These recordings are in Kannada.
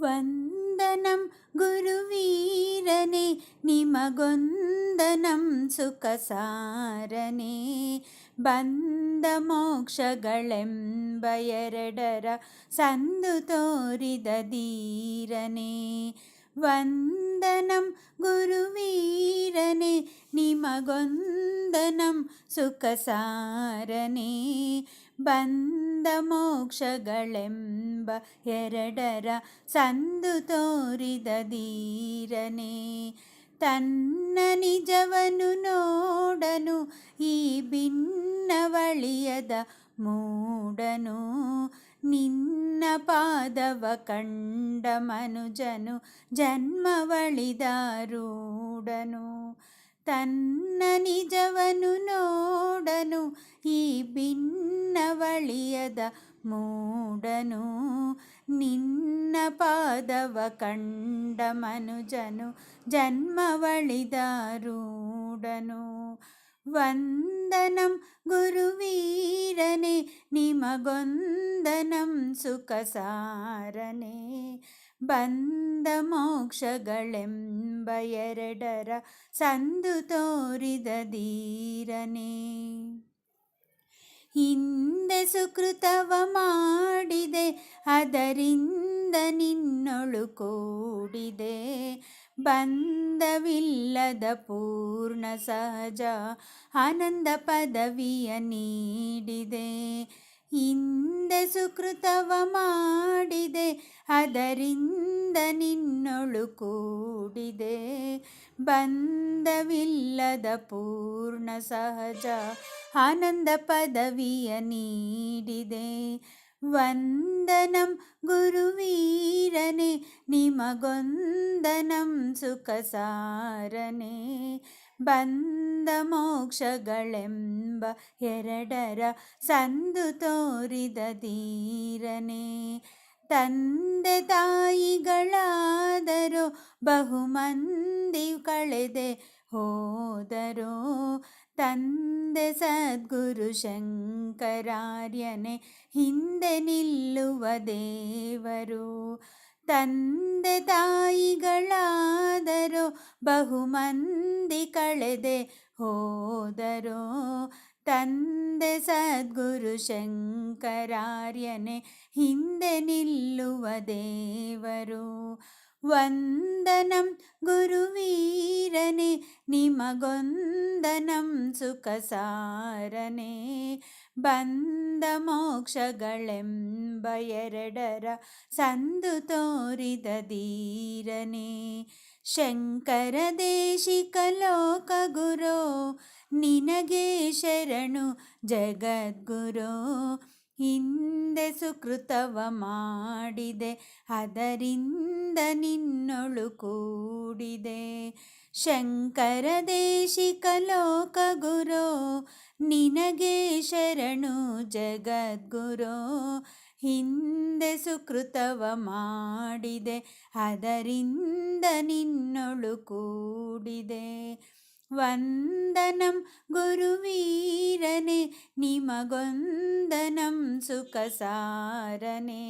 ವಂದನಂ ಗುರುವೀರನೆ ನಿಮಗೊಂದನಂ ಸುಖ ಸಾರನೆ ಬಂದ ಮೋಕ್ಷಗಳೆಂಬ ಎರಡರ ಸಂದು ತೋರಿದ ಧೀರನೆ ವಂದನಂ ಗುರುವೀರನೆ ನಿಮಗೊಂದನಂ ಸುಖ ಸಾರನೆ ಬಂದ ಮೋಕ್ಷಗಳೆಂಬ ಎರಡರ ಸಂದು ತೋರಿದ ಧೀರನೆ. ತನ್ನ ನಿಜವನು ನೋಡನು, ಈ ಭಿನ್ನವಳಿಯದ ಮೂಡನು. ನಿನ್ನ ಪಾದವ ಕಂಡ ಮನುಜನು ಜನ್ಮವಳಿದಾರೂಢನು ತನ್ನ ನಿಜವನು ನೋಡನು, ಈ ಭಿನ್ನವಳಿಯದ ಮೂಡನು. ನಿನ್ನ ಪಾದವ ಕಂಡ ಮನುಜನು ಜನ್ಮವಳಿದಾರೂಡನು ವಂದನಂ ಗುರುವೀರನೆ, ನಿಮಗೊಂದನಂ ಸುಖ ಸಾರನೆ ಬಂದ ಮೋಕ್ಷಗಳೆಂಬ ಎರಡರ ಸಂದು ತೋರಿದ ಧೀರನೆ. ಹಿಂದೆ ಸುಕೃತವ ಮಾಡಿದೆ, ಅದರಿಂದ ನಿನ್ನೊಳು ಕೂಡಿದೆ. ಬಂದವಿಲ್ಲದ ಪೂರ್ಣ ಸಹಜ ಆನಂದ ಪದವಿಯ ನೀಡಿದೆ. ಹಿಂದೆ ಸುಕೃತವ ಮಾಡಿದೆ, ಅದರಿಂದ ನಿನ್ನೊಳು ಕೂಡಿದೆ ಬಂಧವಿಲ್ಲದ ಪೂರ್ಣ ಸಹಜ ಆನಂದ ಪದವಿಯ ನೀಡಿದೆ ವಂದನಂ ಗುರುವೀರನೆ ನಿಮಗೊಂದನಂ ಸುಖ ಸಾರನೆ ಬಂದ ಮೋಕ್ಷಗಳೆಂಬ ಎರಡರ ಸಂದು ತೋರಿದ ಧೀರನೆ ತಂದೆ ತಾಯಿಗಳಾದರೂ ಬಹುಮಂದಿ ಕಳೆದೆ ಹೋದರೋ ತಂದೆ ಸದ್ಗುರು ಶಂಕರಾರ್ಯನೆ ಹಿಂದೆ ನಿಲ್ಲುವ ದೇವರು. ತಂದೆ ತಾಯಿಗಳಾದರೂ ಬಹುಮಂದಿ ಕಳೆದೆ ಹೋದರೋ ತಂದೆ ಸದ್ಗುರು ಶಂಕರಾರ್ಯನೆ ಹಿಂದೆ ನಿಲ್ಲುವ ದೇವರು ವಂದನಂ ಗುರುವೀರನೆ ನಿಮಗೊಂದನಂ ಸುಖ ಸಾರನೆ ಬಂದ ಮೋಕ್ಷಗಳೆಂಬ ಎರಡರ ಸಂದು ತೋರಿದ ಧೀರನೆ ಶಂಕರ ದೇಶಿಕ ಲೋಕ ಗುರೋ ನಿನಗೆ ಶರಣು ಜಗದ್ಗುರು, ಹಿಂದೆ ಸುಕೃತವ ಮಾಡಿದೆ, ಅದರಿಂದ ನಿನ್ನೊಳು ಕೂಡಿದೆ. ಶಂಕರ ದೇಶಿಕ ಲೋಕ ಗುರು ನಿನಗೆ ಶರಣು ಜಗದ್ಗುರು, ಹಿಂದೆ ಸುಕೃತವ ಮಾಡಿದೆ, ಅದರಿಂದ ನಿನ್ನೊಳು ಕೂಡಿದೆ. ವಂದನಂ ಗುರುವೀರನೆ ನಿಮಗೊಂದನಂ ಸುಖ ಸಾರನೆ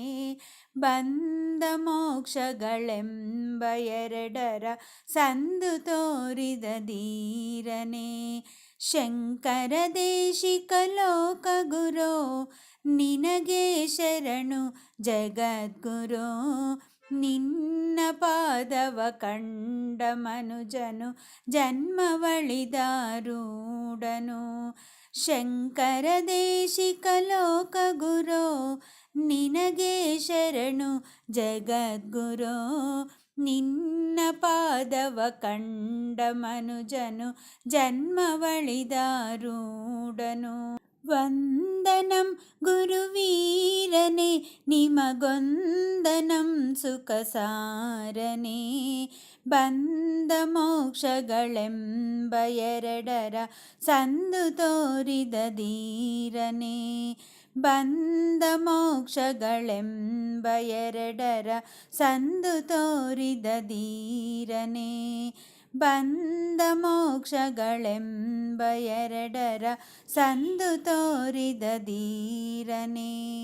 ಬಂದ ಮೋಕ್ಷಗಳೆಂಬ ಎರಡರ ಸಂದು ತೋರಿದ ಧೀರನೆ ಶಂಕರ ದೇಶಿಕ ಲೋಕ ಗುರೋ ನಿನಗೆ ಶರಣು ಜಗದ್ಗುರೋ ನಿನ್ನ ಪಾದವ ಕಂಡ ಮನುಜನು ಜನ್ಮವಳಿದಾರೂಢನು ಶಂಕರ ದೇಶಿಕ ಲೋಕ ಗುರೋ ನಿನಗೆ ಶರಣು ಜಗದ್ಗುರೋ ನಿನ್ನ ಪಾದವ ಕಂಡ ಮನುಜನು ಜನ್ಮವಳಿದಾರೂಢನು ವಂದನಂ ಗುರುವೀರನೆ ನಿಮಗೊಂದನಂ ಸುಖ ಸಾರನೆ ಬಂದ ಮೋಕ್ಷಗಳೆಂಬ ಎರಡರ ಸಂದು ತೋರಿದ ಧೀರನೆ. ಬಂದ ಮೋಕ್ಷಗಳೆಂಬ ಎರಡರ ಸಂದು ತೋರಿದ ಧೀರನೆ. ಬಂದ ಮೋಕ್ಷಗಳೆಂಬ ಎರಡರ ಸಂದು ತೋರಿದ ಧೀರನೇ.